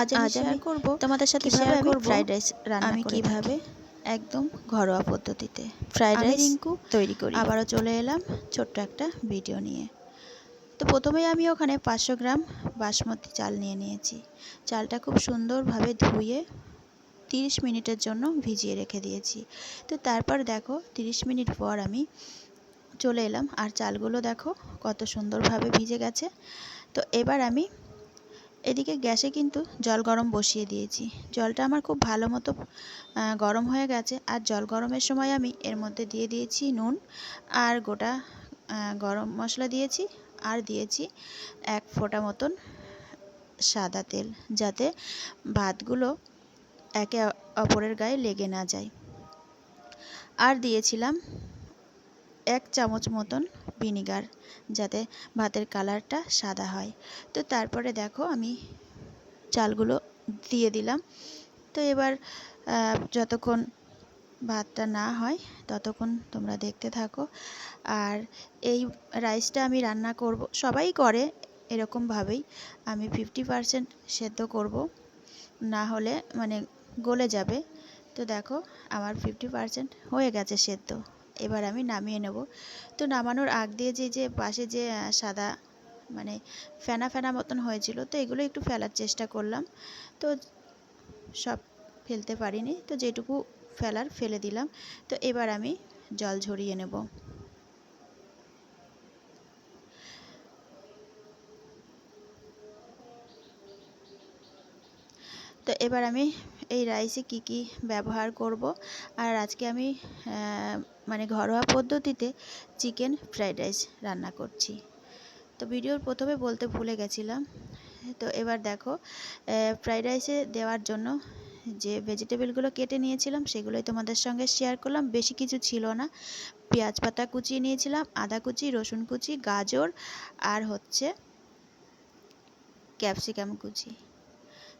আজ আজ আমি করব তোমাদের সাথে শেয়ার করব ফ্রাইড রাইস রান্না আমি কীভাবে একদম ঘরোয়া পদ্ধতিতে ফ্রাইড রাইস রিঙ্কু তৈরি করি। আবারও চলে এলাম ছোট্ট একটা ভিডিও নিয়ে। তো প্রথমেই আমি ওখানে পাঁচশো গ্রাম বাসমতি চাল নিয়ে নিয়েছি। চালটা খুব সুন্দরভাবে ধুয়ে তিরিশ মিনিটের জন্য ভিজিয়ে রেখে দিয়েছি। তো তারপর দেখো তিরিশ মিনিট পর আমি চলে এলাম। আর চালগুলো দেখো কত সুন্দরভাবে ভিজে গেছে। তো এবার আমি এদিকে গ্যাসে কিন্তু জল গরম বসিয়ে দিয়েছি। জলটা আমার খুব ভালো মতো গরম হয়ে গেছে। আর জল গরমের সময় আমি এর মধ্যে দিয়ে দিয়েছি নুন আর গোটা গরম মশলা দিয়েছি আর দিয়েছি এক ফোঁটা মতন সাদা তেল যাতে ভাতগুলো একে অপরের গায়ে লেগে না যায়। আর দিয়েছিলাম এক চামচ মতন ভিনিগার যাতে ভাতের কালারটা সাদা হয়। তো তারপরে দেখো আমি চালগুলো দিয়ে দিলাম। তো এবার যতক্ষণ ভাতটা না হয় ততক্ষণ তোমরা দেখতে থাকো। আর এই রাইসটা আমি রান্না করব, সবাই করে এরকমভাবেই। আমি ফিফটি পারসেন্ট সেদ্ধ করব, না হলে মানে গলে যাবে। তো দেখো, আমার ফিফটি পারসেন্ট হয়ে গেছে সেদ্ধ। এবার আমি নামিয়ে নেব। তো নামানোর আগ দিয়ে যে যে পাশে যে সাদা মানে ফেনা ফেনা মতন হয়েছিল, তো এগুলো একটু ফেলার চেষ্টা করলাম। তো সব ফেলতে পারিনি, তো যেটুকু ফেলার ফেলে দিলাম। তো এবার আমি জল ঝরিয়ে নেব। তো এবার আমি এই রাইসে কি কি ব্যবহার করব? আর আজকে আমি মানে ঘরোয়া পদ্ধতিতে চিকেন ফ্রাইড রাইস রান্না করছি। তো ভিডিওর প্রথমে বলতে ভুলে গেছিলাম। তো এবার দেখো ফ্রাইড রাইসে দেওয়ার জন্য যে ভেজিটেবলগুলো কেটে নিয়েছিলাম, সেগুলোই তোমাদের সঙ্গে শেয়ার করলাম। বেশি কিছু ছিল না। পেঁয়াজ পাতা কুচিয়ে নিয়েছিলাম, আদা কুচি, রসুন কুচি, গাজর, আর হচ্ছে ক্যাপসিকাম কুচি।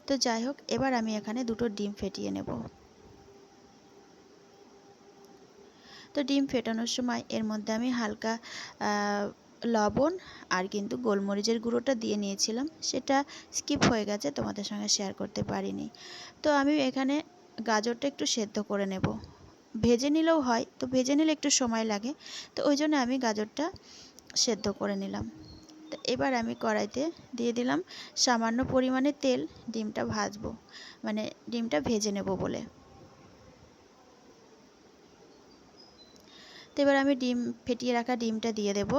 তো যাই হোক, এবার আমি এখানে দুটো ডিম ফেটিয়ে নেব। তো ডিম ফেটানোর সময় এর মধ্যে আমি হালকা লবণ আর কিন্তু গোলমরিচের গুঁড়োটা দিয়ে নিয়েছিলাম। সেটা স্কিপ হয়ে গেছে, তোমাদের সঙ্গে শেয়ার করতে পারিনি। তো আমি এখানে গাজরটা একটু সেদ্ধ করে নেব। ভেজে নিলেও হয়, তো ভেজে নিলে একটু সময় লাগে। তো ওই জন্য আমি গাজরটা সেদ্ধ করে নিলাম। এবার আমি কড়াইতে দিয়ে দিলাম সামান্য পরিমাণে তেল, ডিমটা ভাজবো মানে ডিমটা ভেজে নেব বলে। তো এবার আমি ডিম, ফেটিয়ে রাখা ডিমটা দিয়ে দেব।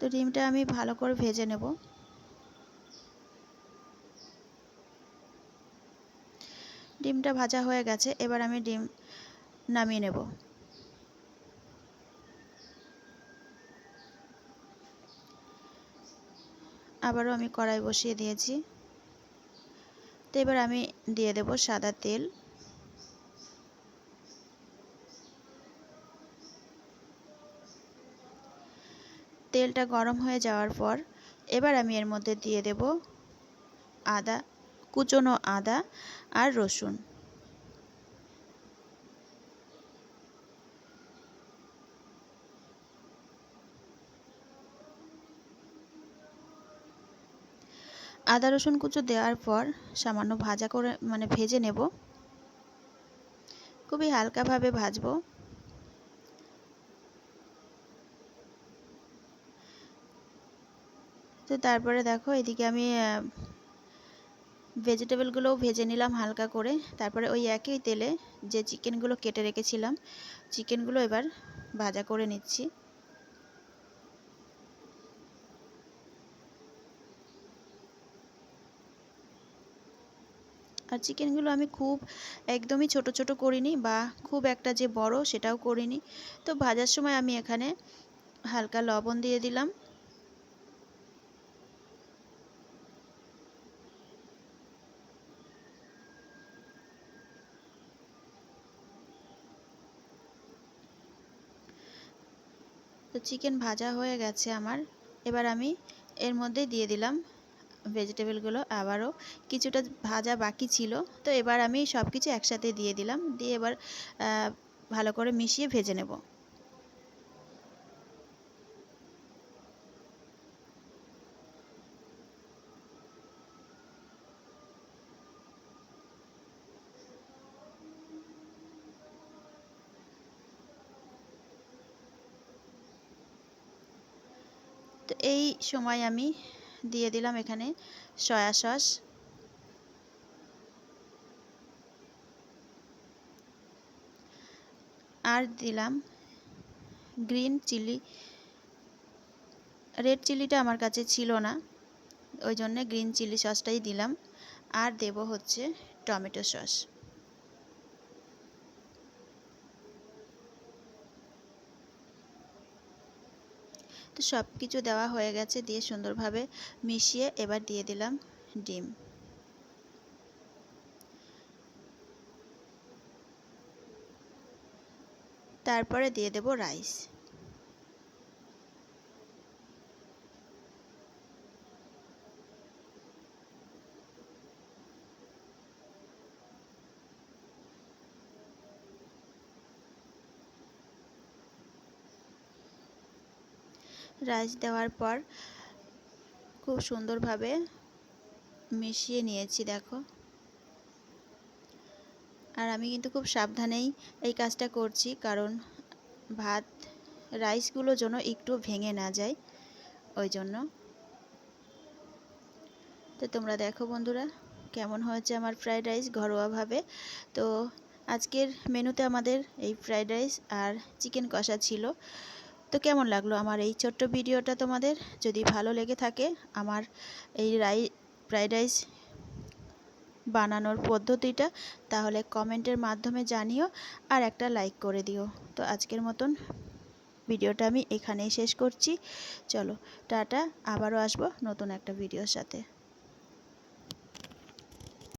তো ডিমটা আমি ভালো করে ভেজে নেব। ডিমটা ভাজা হয়ে গেছে, এবার আমি ডিম নামিয়ে নেব। আবারও আমি কড়াই বসিয়ে দিয়েছি। তো এবার আমি দিয়ে দেব সাদা তেল। তেলটা গরম হয়ে যাওয়ার পর এবার আমি এর মধ্যে দিয়ে দেব আদা কুচনো আদা আর রসুন। আদা রসুন কুচো দেওয়ার পর সামান্য ভাজা করে মানে ভেজে নেব। খুবই হালকাভাবে ভাজবো। তো তারপরে দেখো, এদিকে আমি ভেজিটেবলগুলোও ভেজে নিলাম হালকা করে। তারপরে ওই একই তেলে যে চিকেনগুলো কেটে রেখেছিলাম, চিকেনগুলো এবার ভাজা করে নিচ্ছি। আর চিকেনগুলো আমি খুব একদমই ছোট ছোট করিনি বা খুব একটা যে বড় সেটাও করিনি। তো ভাজার সময় আমি এখানে হালকা লবণ দিয়ে দিলাম। তো চিকেন ভাজা হয়ে গেছে আমার। এবার আমি এর মধ্যে দিয়ে দিলাম ভেজিটেবলগুলো আবারও কিছুটা ভাজা বাকি ছিল। তো এবার আমি সব কিছু একসাথে দিয়ে দিলাম। দিয়ে এবার ভালো করে মিশিয়ে ভেজে নেব। এই সময় আমি দিয়ে দিলাম এখানে সয়া সস। আর দিলাম গ্রিন চিলি। রেড চিলিটা আমার কাছে ছিল না, ওই জন্যে গ্রিন চিলি সসটাই দিলাম। আর দেব হচ্ছে টমেটো সস। তো সব কিছু দেওয়া হয়ে গেছে, দিয়ে সুন্দরভাবে মিশিয়ে এবার দিয়ে দিলাম ডিম। তারপরে দিয়ে দেব রাইস। রাইস দেওয়ার পর খুব সুন্দরভাবে মিশিয়ে নিয়েছি, দেখো। আর আমি কিন্তু খুব সাবধানেই এই কাজটা করছি, কারণ ভাত, রাইসগুলো যেন একটু ভেঙে না যায়, ওই জন্য। তো তোমরা দেখো বন্ধুরা, কেমন হয়েছে আমার ফ্রাইড রাইস ঘরোয়াভাবে। তো আজকের মেনুতে আমাদের এই ফ্রাইড রাইস আর চিকেন কষা ছিল। তো কেমন লাগল আমার এই ছোট্ট ভিডিওটা তোমাদের? যদি ভালো লেগে থাকে আমার এই রাই, ফ্রাইড রাইস বানানোর পদ্ধতিটা, তাহলে কমেন্টের মাধ্যমে জানিও আর একটা লাইক করে দিও। তো আজকের মতন ভিডিওটা আমি এখানেই শেষ করছি। চলো, টাটা, আবারও আসব নতুন একটা ভিডিওর সাথে।